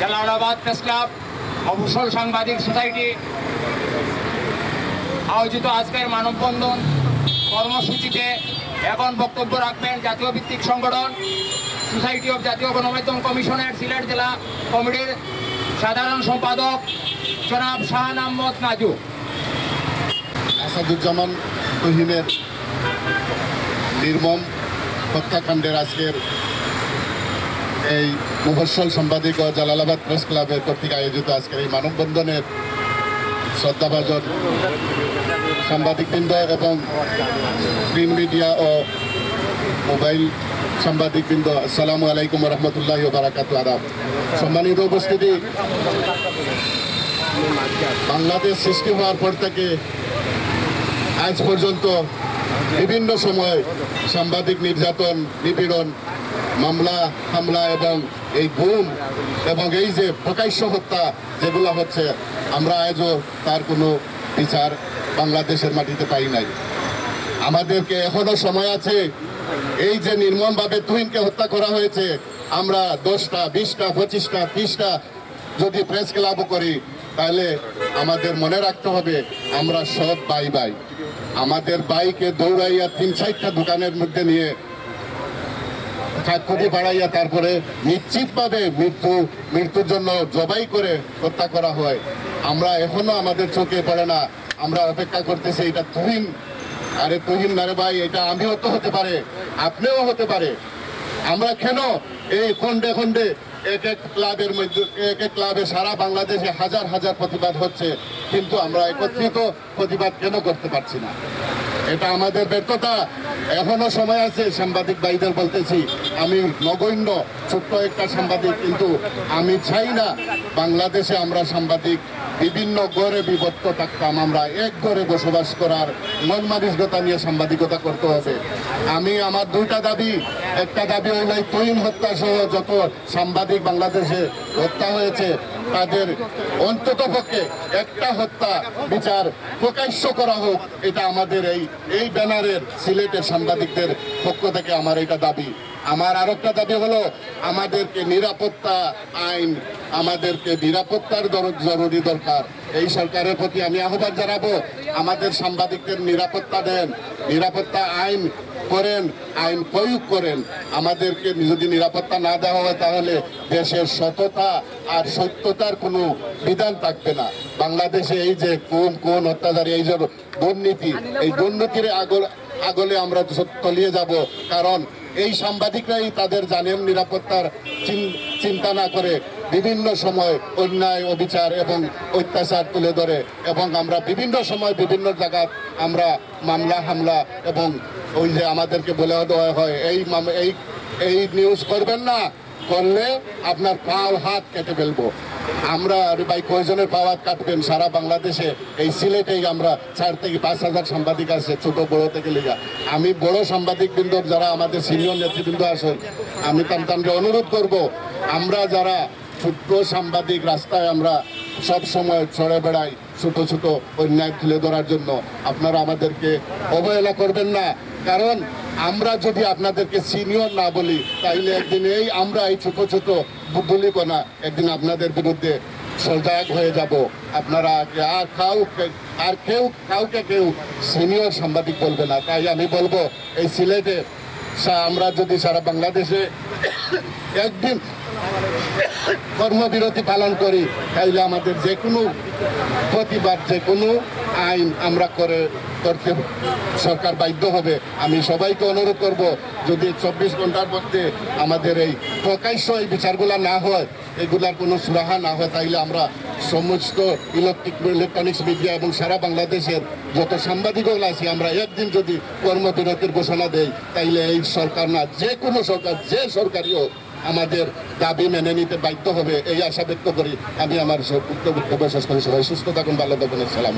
Jalalabad press club মফসল সাংবাদিক society. আয়োজিত আজকের মানববন্ধন কর্মসূচিতে এখন বক্তব্য রাখবেন জাতীয় ভিত্তিক সংগঠন, সোসাইটি অফ জাতীয় গণমাধ্যম কমিশনের সিলেট জেলা কমিটির সাধারণ সম্পাদক জনাব শাহান আহমদ নাজু। আসাদুজ্জামান তুহিনের নির্মম হত্যাকাণ্ডের আজকের এই মুফসল সাংবাদিক ও জালালাবাদ প্রেস ক্লাবের কর্তৃক আয়োজিত আজকের এই মানববন্ধনের শ্রদ্ধাভাজন সাংবাদিকবৃন্দ এবং প্রিন্ট মিডিয়া ও মোবাইল সাংবাদিকবৃন্দ, আসসালামু আলাইকুম রহমতুল্লাহ বারাকাত আদাব। সম্মানিত উপস্থিতি, বাংলাদেশ সৃষ্টি হওয়ার পর থেকে আজ পর্যন্ত বিভিন্ন সময় সাংবাদিক নির্যাতন, নিপীড়ন, মামলা, হামলা এবং এই গুম এবং এই যে প্রকাশ্য হত্যা যেগুলো হচ্ছে, আমরা আজও তার কোনো বিচার বাংলাদেশের মাটিতে পাই নাই। আমাদেরকে এখনও সময় আছে, এই যে নির্মমভাবে তুহিনকে হত্যা করা হয়েছে, আমরা দশটা, বিশটা, পঁচিশটা, ত্রিশটা যদি প্রেস ক্লাবও করি, তাহলে আমাদের মনে রাখতে হবে, আমরা সব বাই বাই আমাদের বাইকে দৌড়াইয়া তিন চারটা দোকানের মধ্যে নিয়ে ক্ষতি বাড়াইয়া তারপরে নিশ্চিতভাবে মৃত্যু, মৃত্যুর জন্য জবাই করে হত্যা করা হয়। আমরা এখনও আমাদের চোখে পড়ে না। আমরা অপেক্ষা করতেছি, এটা তুহিন। আরে তুহিন নারে ভাই, এটা আমিও তো হতে পারে, আপনিও হতে পারে। আমরা কেন এই খন্ডে খন্ডে এক এক ক্লাবের মধ্যে, এক এক ক্লাবে সারা বাংলাদেশে হাজার হাজার প্রতিবাদ হচ্ছে, কিন্তু আমরা একত্রিত প্রতিবাদ কেন করতে পারছি না? এটা আমাদের ব্যর্থতা। এখনও সময় আছে, সাংবাদিক ভাইদের বলতেছি, আমি নগণ্য, ছোট্ট একটা সাংবাদিক, কিন্তু আমি চাই না বাংলাদেশে আমরা সাংবাদিক, বিভিন্ন গড়ে বিভক্ত থাকতাম, আমরা এক ঘরে বসবাস করার মন মানসিকতা নিয়ে সাংবাদিকতা করতে হবে। আমি আমার দুইটা দাবি, একটা দাবি হইল এই তৈন হত্যা সহ যত সাংবাদিক বাংলাদেশে হত্যা হয়েছে তাদের অন্তত পক্ষে একটা হত্যা বিচার প্রকাশ্য করা হোক, এটা আমাদের এই এই ব্যানারের সিলেটের সাংবাদিকদের পক্ষ থেকে আমার এটা দাবি। আমার আর একটা দাবি হলো, আমাদেরকে নিরাপত্তা আইন, আমাদেরকে নিরাপত্তার জরুরি দরকার। এই সরকারের প্রতি আমি আহ্বান জানাব, আমাদের সাংবাদিকদের নিরাপত্তা দেন, নিরাপত্তা আইন করেন, আইন প্রয়োগ করেন, আমাদেরকে যদি নিরাপত্তা না দেওয়া হয় তাহলে দেশের সততা আর সত্যতার কোনো বিধান থাকবে না। বাংলাদেশে এই যে কোন কোন অত্যাচারী, এই যে দুর্নীতি, এই দুর্নীতির আগল, আগলে আমরা তলিয়ে যাব। কারণ এই সাংবাদিকরাই তাদের জানেন নিরাপত্তার চিন্তা না করে। বিভিন্ন সময় অন্যায়, অবিচার এবং অত্যাচার তুলে ধরে এবং আমরা বিভিন্ন সময় বিভিন্ন জায়গায় আমরা মামলা, হামলা এবং ওই যে আমাদেরকে বলে দেওয়া হয়, এই এই এই নিউজ করবেন না, করলে আপনার পাও হাত কেটে ফেলব। আমরা ভাই কয়জনের পাওয়া কাটবেন? সারা বাংলাদেশে এই সিলেটেই আমরা চার থেকে পাঁচ হাজার সাংবাদিক আছে, ছোট বড় থেকে লেগা। আমি বড় সাংবাদিকবৃন্দ, যারা আমাদের সিনিয়র নেতৃবৃন্দ আছেন, আমি তামতামকে অনুরোধ করব, আমরা যারা ছোট্ট সাংবাদিক রাস্তায় আমরা সব সময় চড়ে বেড়াই ছোট ছোট অন্যায় তুলে ধরার জন্য। আপনারা আমাদেরকে অবহেলা করবেন না। কারণ আমরা যদি আপনাদেরকে সিনিয়র না বলি তাইলে একদিন এই আমরা এই ছোট ছোট বুদ্ধলিপনা একদিন আপনাদের বিরুদ্ধে সজাগ হয়ে যাব। আপনারা আর কাউ আর কেউ, কাউকে কেউ সিনিয়র সাংবাদিক বলবে না। তাই আমি বলব, এই সিলেটে আমরা যদি সারা বাংলাদেশে একদিন কর্মবিরতি পালন করি, তাইলে আমাদের যে কোনো প্রতিবাদ যে কোনো আইন আমরা করে করতে সরকার বাধ্য হবে। আমি সবাইকে অনুরোধ করব, যদি চব্বিশ ঘণ্টার মধ্যে আমাদের এই প্রকাশ্য এই বিচারগুলা না হয়, এগুলার কোনো সুরাহা না হয়, তাইলে আমরা সমস্ত ইলেকট্রিক, ইলেকট্রনিক্স মিডিয়া এবং সারা বাংলাদেশের যত সাংবাদিকগুলো আছি, আমরা একদিন যদি কর্মবিরতির ঘোষণা দেই, তাইলে এই সরকার না যে কোনো সরকার, যে সরকারই হোক আমাদের দাবি মেনে নিতে বাধ্য হবে, এই আশা ব্যক্ত করি। আমি আমার বক্তব্য শেষ করি। সবাই সুস্থ থাকুন, ভালো থাকুন। সালাম